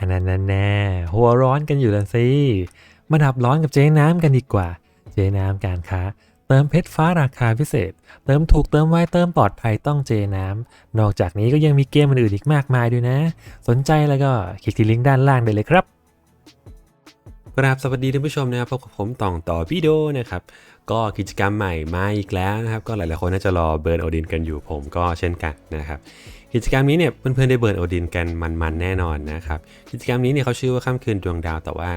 อันนั้นแน่ๆหัวร้อนกันอยู่แล้วสิมาดับร้อนกับเจ๊น้ำกันดีกว่า เจ๊น้ำการค้า เติมเพชรฟ้าราคาพิเศษ เติมถูกเติมไวเติมปลอดภัยต้องเจน้ำนอกจากนี้ก็ยังมีเกมอื่นอีกมากมายด้วยนะ สนใจแล้วก็คลิกที่ลิงก์ด้านล่างได้เลยครับ กราบสวัสดีท่านผู้ชมนะครับพบกับผมต่องต่อพี่โดนะครับ ก็กิจกรรมใหม่มาอีกแล้วนะครับ ก็หลายๆคนน่าจะรอเบิร์นโอดินกันอยู่ผมก็เช่นกันนะครับ กิจกรรมนี้เนี่ยเพื่อนๆได้เบิร์นโอดินกันมันๆแน่นอนนะครับ กิจกรรมนี้เนี่ยเขาชื่อว่าค่ำคืนดวงดาวแต่ว่า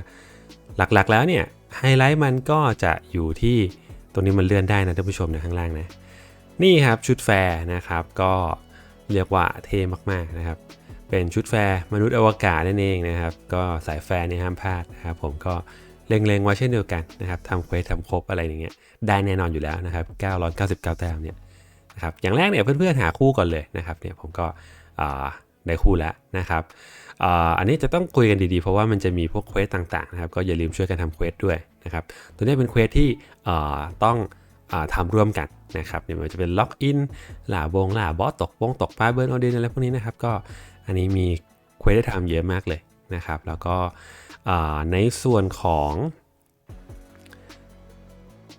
หลักๆแล้วเนี่ยไฮไลท์มันก็จะอยู่ที่ตรงนี้มันเลื่อนได้นะท่านผู้ชมนะข้างล่างนะนี่ครับชุดแฟร์นะครับก็เรียกว่าเท่มากๆนะครับ เป็นชุดแฟร์มนุษย์อวกาศนั่นเองนะครับ ก็สายแฟร์นี่ห้ามพลาดนะครับผมก็เล็งๆไว้เช่นเดียวกันนะครับทำเควสทำครบอะไรอย่างเงี้ยได้แน่นอนอยู่แล้วนะครับ999แต้มเนี่ยนะครับอย่างแรกเนี่ยเพื่อนๆหาคู่ก่อนเลยนะครับเนี่ยผมก็ได้คู่แล้วนะครับอันนี้จะต้องคุยกันดีๆ เพราะว่ามันจะมีพวกเควสต่างๆนะครับก็อย่าลืมช่วยกันทำเควสด้วยนะครับตัวนี้เป็นเควสที่ต้อง ทำร่วมกันนะครับเนี่ยมันจะเป็นล็อกอินหลาบงหลาบอสตกวงตกปลาเบิร์นออเดนอะไรพวกนี้นะครับ ก็อันนี้มีเควสได้ทำเยอะมากเลยนะครับ แล้วก็ในส่วนของ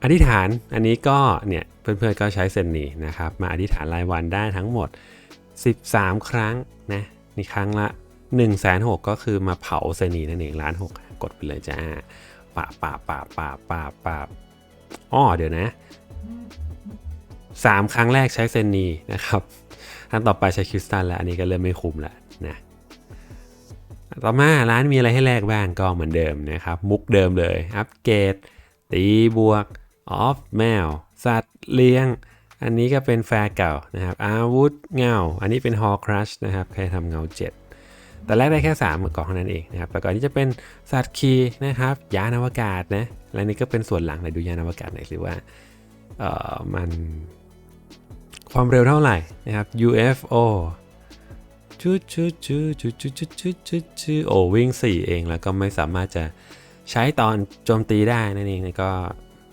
อธิษฐานอันนี้ก็เนี่ยเพื่อนๆก็ใช้เซนนีนะครับ มาอธิษฐานรายวันได้ทั้งหมด 13 ครั้งนะนี่ครั้งละ1นึ่งแสนหก็คือมาเผาเซนีนั่นเองล้านหกกดไปเลยจ้าป่าป่าป่าป่าป่าป่าอ้อเดี๋ยวนะ สามครั้งแรกใช้เซนนีนะครับครั้งต่อไปใช้คริสตัลแล้วอันนี้ก็เริ่มไม่คุ้มแล้วนะต่อมาร้านมีอะไรให้แลกบ้างก็เหมือนเดิมนะครับ มุกเดิมเลย อัปเกรด ตีบวก ออฟ แมว สัตว์เลี้ยง อันนี้ก็เป็นแฟร์เก่านะครับ อาวุธเงา อันนี้เป็นฮอครัชนะครับใครทำเงา 7 แต่แรกได้แค่ 3กล่องเท่านั้นเองนะครับ แล้วก็อันนี้จะเป็นสัตว์คีนะครับ ยานอวกาศนะ และนี่ก็เป็นส่วนหลังไหนดูยานอวกาศหน่อยสิว่า เอ่อ มัน ความเร็วเท่าไหร่นะครับ UFO ชุดชุดชุดชุดชุดชุดชุดชุดชุดโอ้วิ่ง 4 เองแล้วก็ไม่สามารถจะใช้ตอนโจมตีได้นั่นเองก็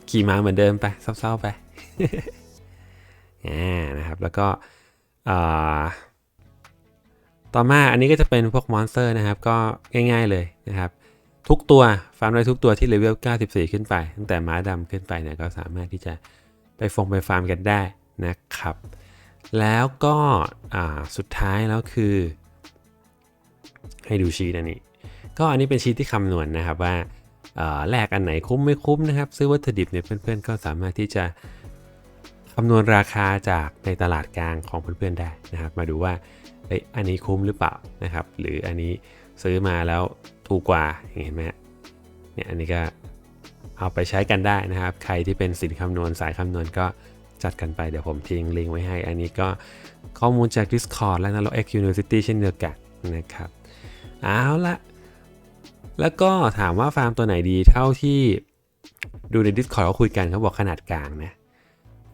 ขี่ม้าเหมือนเดิมไปเศร้าๆไปอ่นะครับแล้วก็ต่อมาอันนี้ก็จะเป็นพวกมอนสเตอร์นะครับ ก็ง่ายๆเลยนะครับ ทุกตัวฟาร์มได้ทุกตัวที่เลเวล 94 ขึ้นไป ตั้งแต่ม้าดำขึ้นไปเนี่ยก็สามารถที่จะไปฟงไปฟาร์มกันได้ นะครับ แล้วก็สุดท้ายแล้วคือ ให้ดูชีตอันนี้ ก็อันนี้เป็นชีตที่คำนวณนะครับว่าแลกอันไหนคุ้มไม่คุ้มนะครับ ซื้อวัตถุดิบเนี่ยเพื่อนๆ ก็สามารถที่จะคำนวณราคาจากในตลาดกลางของเพื่อนๆได้นะครับ มาดูว่าเอ้อันนี้คุ้มหรือเปล่านะครับ หรืออันนี้ซื้อมาแล้วถูกกว่าอย่างเห็นไหมเนี่ยอันนี้ก็เอาไปใช้กันได้นะครับ ใครที่เป็นสินคำนวณสายคำนวณก็ จัดกันไปเดี๋ยวผมทิ้งลิงก์ไว้ให้ อันนี้ก็ข้อมูลจาก Discord และนรก X University เช่นเดียวกันนะครับ เอาละแล้วก็ถามว่าฟาร์มตัวไหนดีเท่าที่ดูใน Discord เขาคุยกันเขาบอกขนาดกลางนะ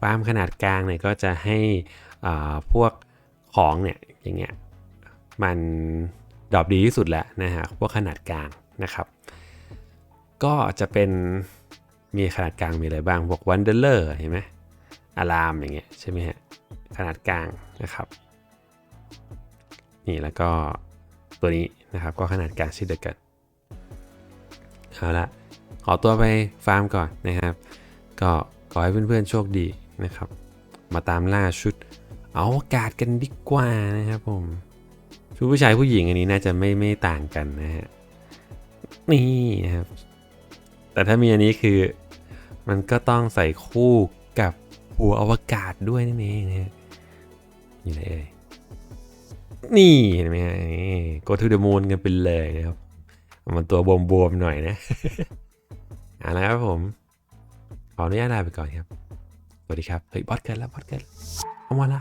ฟาร์มขนาดกลางเนี่ยก็จะให้พวกของเนี่ยอย่างเงี้ยมันดรอปดีที่สุดแล้วนะฮะพวกขนาดกลางนะครับ ก็จะเป็นมีขนาดกลางมีอะไรบ้างพวกวันเดอร์เห็นไหม อะลามอย่างเงี้ยใช่ไหมฮะขนาดกลางนะครับ นี่แล้วก็ตัวนี้นะครับก็ขนาดกลางเช่นเดียวกันเอาละขอตัวไปฟาร์มก่อนนะครับ ก็ขอให้เพื่อนๆโชคดีนะครับ มาตามล่าชุดเอาอากาศกันดีกว่านะครับผมชุดผู้ชายผู้หญิงอันนี้น่าจะไม่ไม่ต่างกันนะฮะนี่นะครับ แต่ถ้ามีอันนี้คือมันก็ต้องใส่คู่ หัวอวกาศด้วยนั่นเองนะนี่เลยเอ่ยนี่เห็นไหมฮะนี่ go to the moon กันไปเลยนะครับ มันตัวบวมๆหน่อยนะเอาละครับผมขออนุญาตลาไปก่อนครับ สวัสดีครับ เฮ้ยบอสเกินแล้วบอสเกินเอามาละ